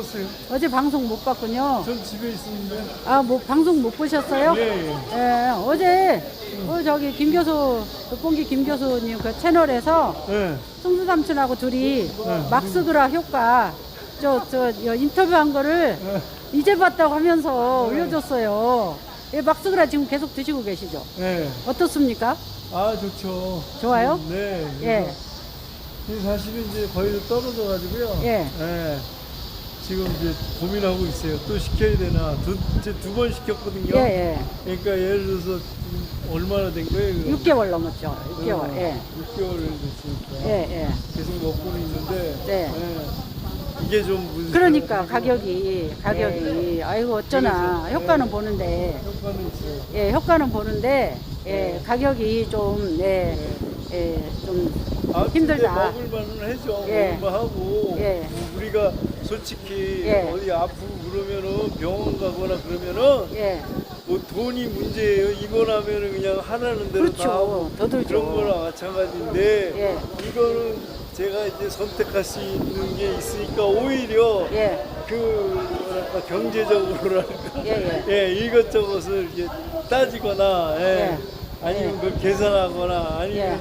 보세요. 어제 방송 못 봤군요. 전 집에 있었는데. 아, 뭐 방송 못 보셨어요? 예, 예. 예, 어제 어, 저기 김 교수, 덕봉기 김 교수님 그 채널에서 예. 승수 삼촌하고 둘이 네. 막스그라 효과 저, 저 여- 인터뷰한 거를 예. 이제 봤다고 하면서 올려줬어요. 예, 막스그라 지금 계속 드시고 계시죠? 예. 어떻습니까? 아, 좋죠. 좋아요? 음, 네. 예, 그래서 사실은 이제 거의 떨어져가지고요. 예. 예. 지금 이제 고민하고 있어요. 또 시켜야 되나. 두, 이제 두번 시켰거든요. 예, 예. 그러니까 예를 들어서 지금 얼마나 된 거예요? 그럼? 6개월 넘었죠. 6개월. 어, 예, 6개월 됐으니까. 예, 예. 계속 먹고는 있는데. 네. 예. 이게 좀 문제가 그러니까 가격이 가격이 아이고 어쩌나 그래서, 효과는 예. 보는데 효과는 있어요. 예 효과는 보는데 예 가격이 좀 예 예 좀 아, 힘들다. 근데 먹을 만은 해죠. 예. 먹을 만하고 예. 우리가 솔직히 예. 어디 아프고 그러면은 병원 가거나 그러면은 예 뭐 돈이 문제예요. 입원하면은 그냥 하라는 대로 그렇죠. 다 하고 더 들죠. 그런 거랑 마찬가지인데 예. 이거는 제가 이제 선택할 수 있는 게 있으니까 오히려 예. 그 뭐랄까 경제적으로랄까 예, 예, 이것저것을 이렇게 따지거나 예. 예. 아니면 예. 그걸 계산하거나 아니면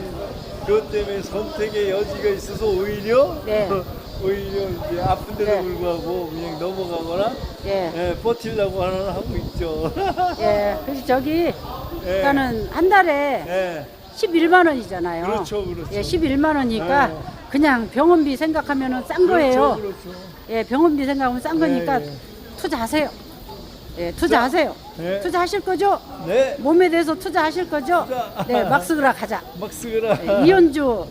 그것 때문에 선택의 여지가 있어서 오히려 네. 오히려 이제 아픈데도 네. 불구하고 그냥 넘어가거나 예. 예, 버티려고 하는 하고 있죠. 예, 그래서 저기 예. 일단은 한 달에 예. 11만 원이잖아요. 그렇죠, 그렇죠. 예, 11만 원이니까 예. 그냥 병원비 생각하면은 싼 거예요. 그렇죠, 그렇죠. 예, 병원비 생각하면 싼 거니까 예, 예. 투자하세요. 예, 투자하세요. 네. 투자하실 거죠? 네. 몸에 대해서 투자하실 거죠? 투자. 네, 막스그라 가자. 막 쓰거라. 예, 이현주